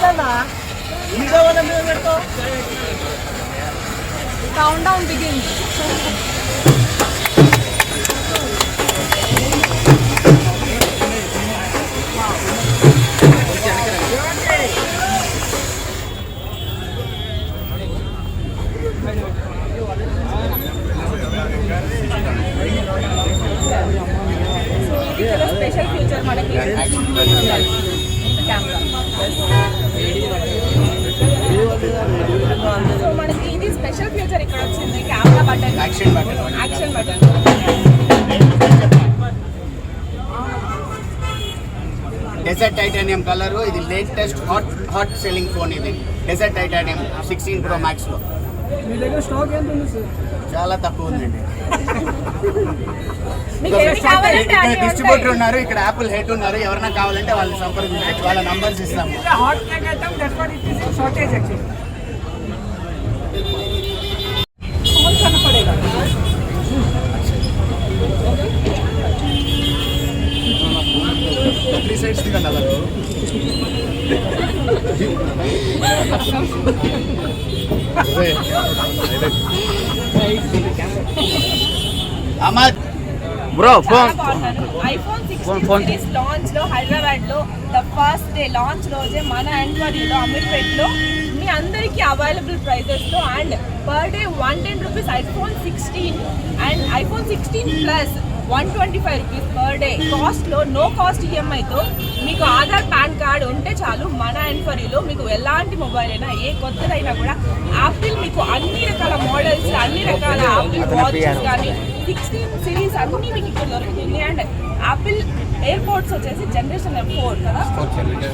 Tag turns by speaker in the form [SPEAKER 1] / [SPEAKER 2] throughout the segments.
[SPEAKER 1] ಆಯ್ತಲ್ಲ ನಿಜವನ್ನ ಮೇಲ್ಬಿಡ್ತು count down begin special feature మనకి కెమెరా సో మనకి ఇది స్పెషల్ ఫీచర్ ఇక్కడ వచ్చింది camera button
[SPEAKER 2] action button
[SPEAKER 1] action button
[SPEAKER 2] desert titanium colour ఇది. Latest hot hot selling phone ఇది డెజర్ట్ టైటానియం సిక్స్టీన్ ప్రో మ్యాక్స్లో.
[SPEAKER 3] మీ దగ్గర స్టాక్ ఎంత ఉంది సార్
[SPEAKER 2] చాలా తక్కువ ఉందండి. ఇక్కడ డిస్ట్రిబ్యూటర్. ఉన్నారు ఇక్కడ యాపిల్ హెడ్ ఉన్నారు ఎవరైనా కావాలంటే వాళ్ళని సంప్రదించవచ్చు వాళ్ళ నంబర్స్ ఇస్తాము. త్రీ సైడ్స్ దిగండి అలా. Bro phone
[SPEAKER 1] iPhone
[SPEAKER 2] phone,
[SPEAKER 1] sixteen
[SPEAKER 2] phone.
[SPEAKER 1] Series లాంచ్లో హైదరాబాద్లో ద ఫస్ట్ డే లాంచ్ రోజే మన ఎంక్వైరీలో అమీర్పేట్లో మీ అందరికీ అవైలబుల్ ప్రైజెస్లో and per day one ten rupees iPhone sixteen and iPhone sixteen plus one twenty five rupees per day కాస్ట్లో no cost ఈఎంఐతో మీకు Aadhaar pan card ఉంటే చాలు మన ఎంక్వైరీలో మీకు ఎలాంటి మొబైల్ అయినా ఏ కొత్తదైనా కూడా యాపిల్ మీకు అన్ని రకాల మోడల్స్ అన్ని రకాల యాపిల్ వాచెస్ కానీ సిక్స్టీన్ సిరీస్ అన్ని మీకు ఇక్కడ దొరుకుతుంది. అండ్ యాపిల్ ఎయిర్పోర్ట్స్ వచ్చేసి జనరేషన్ ఫోర్ కదా?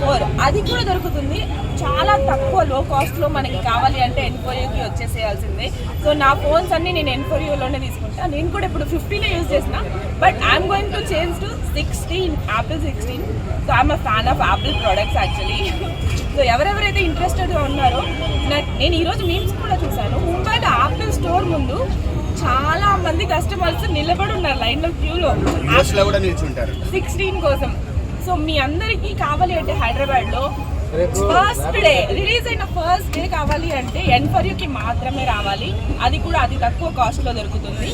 [SPEAKER 1] ఫోర్ అది కూడా దొరుకుతుంది. చాలా తక్కువ లో కాస్ట్లో మనకి కావాలి అంటే ఎన్ఫోయోకి వచ్చేసేయాల్సిందే. సో నా ఫోన్స్ అన్ని నేను ఎన్ఫోయోలోనే తీసుకుంటా. నేను కూడా ఇప్పుడు ఫిఫ్టీనే యూజ్ చేసిన but I'm going to change to sixteen Apple sixteen so I'm a fan of Apple products actually so ఎవరెవరైతే ఇంట్రెస్టెడ్గా ఉన్నారో నాకు నేను ఈరోజు మీమ్స్ కూడా చూశాను. ముంబైలో యాపిల్ స్టోర్ ముందు చాలా మంది కస్టమర్స్ నిలబడి ఉన్నారు లైన్లో క్యూలో
[SPEAKER 2] యూఎస్లో. కూడా నిల్చుంటారు.
[SPEAKER 1] సిక్స్టీన్ కోసం. సో మీ అందరికీ కావాలి అంటే హైదరాబాద్లో ఫస్ట్ డే రిలీజ్ అయిన ఫస్ట్ డే కావాలి అంటే ఎన్ఫర్యూకి మాత్రమే రావాలి. అది కూడా అతి తక్కువ కాస్ట్లో దొరుకుతుంది.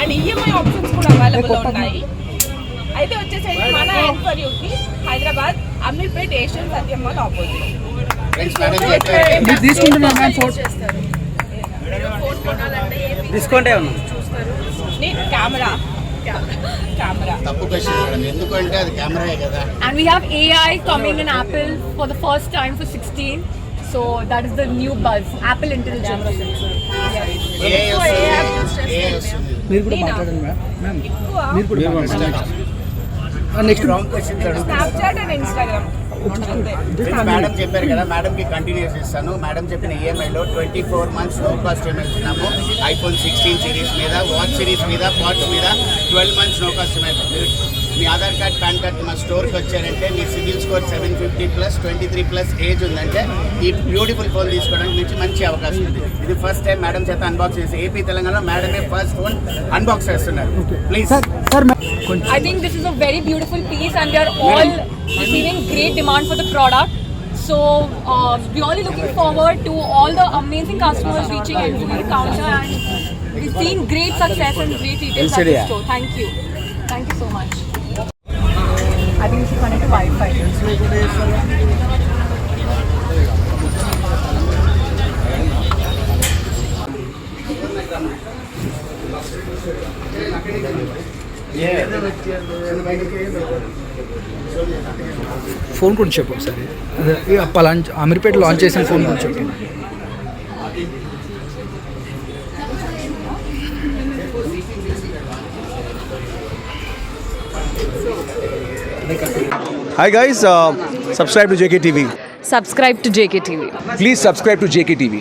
[SPEAKER 1] అండ్ ఈఎంఐ ఆప్షన్స్ కూడా అవైలబుల్ ఉన్నాయి. అయితే వచ్చేసరికి మన ఎన్ఫర్యూకి Hyderabad Ameerpet Asian Satyam mall opposite
[SPEAKER 4] discount ఏమన్నా?
[SPEAKER 1] కెమెరా. కెమెరా.
[SPEAKER 2] తప్పు క్వశ్చన్ మేడం. ఎందుకంటే అది కెమెరాయే కదా.
[SPEAKER 5] And we have AI coming in Apple for the first time for 16. So that is the new buzz, Apple Intelligence.
[SPEAKER 2] ఏ వస్తుంది. ఏ వస్తుంది.
[SPEAKER 3] మీరు కూడా
[SPEAKER 1] నేనా?
[SPEAKER 3] మాట్లాడండి మ్యామ్ మ్యామ్
[SPEAKER 1] ఎక్కువ?
[SPEAKER 3] మీరు కూడా మాట్లాడండి. Next
[SPEAKER 2] wrong question
[SPEAKER 1] Snapchat and Instagram
[SPEAKER 2] madam చెప్పారు కదా మేడంకి కంటిన్యూస్ ఇస్తాను. మేడం చెప్పిన ఈఎంఐలో ట్వంటీ ఫోర్ మంత్స్లో కాస్ట్ ఈఎంఐ ఇస్తున్నాము. ఐఫోన్ సిక్స్టీన్ సిరీస్ మీద వాచ్ సిరీస్ మీద పాట్స్ మీద twelve months no cost EMI మీ ఆధార్ కార్డ్ పాన్ కార్డ్ మా స్టోర్కి వచ్చారంటే మీ CIBIL score seven fifty plus twenty three plus age ఉందంటే ఈ బ్యూటిఫుల్ ఫోన్ తీసుకోవడానికి నుంచి మంచి అవకాశం ఉంది ఇది ఫస్ట్ టైం మేడం చేత అన్బాక్స్ చేసి ఏపీ తెలంగాణలో మేడమే ఫస్ట్ ఫోన్ అన్బాక్స్ చేస్తున్నారు please
[SPEAKER 5] think this is a very beautiful piece, and we are all receiving great demand for the product. So uh, we're only looking forward to all the amazing customers reaching into the counter, and we've seen great success and great retails at the store. Thank you, thank you so much. I think we should Wi-Fi.
[SPEAKER 3] Phone కూడా చెప్పు ఒకసారి launch Ameerpet launch చేసిన phone కూడా చెప్పు
[SPEAKER 6] Hi guys, uh, subscribe to JKTV.
[SPEAKER 5] Subscribe to JKTV.
[SPEAKER 6] Please subscribe to JKTV.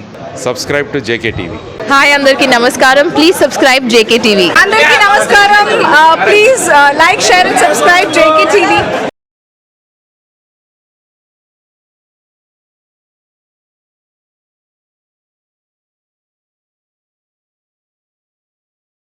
[SPEAKER 7] Subscribe to JK TV
[SPEAKER 8] hi అందరికీ నమస్కారం please subscribe JK TV
[SPEAKER 5] అందరికీ నమస్కారం please like share and subscribe JK TV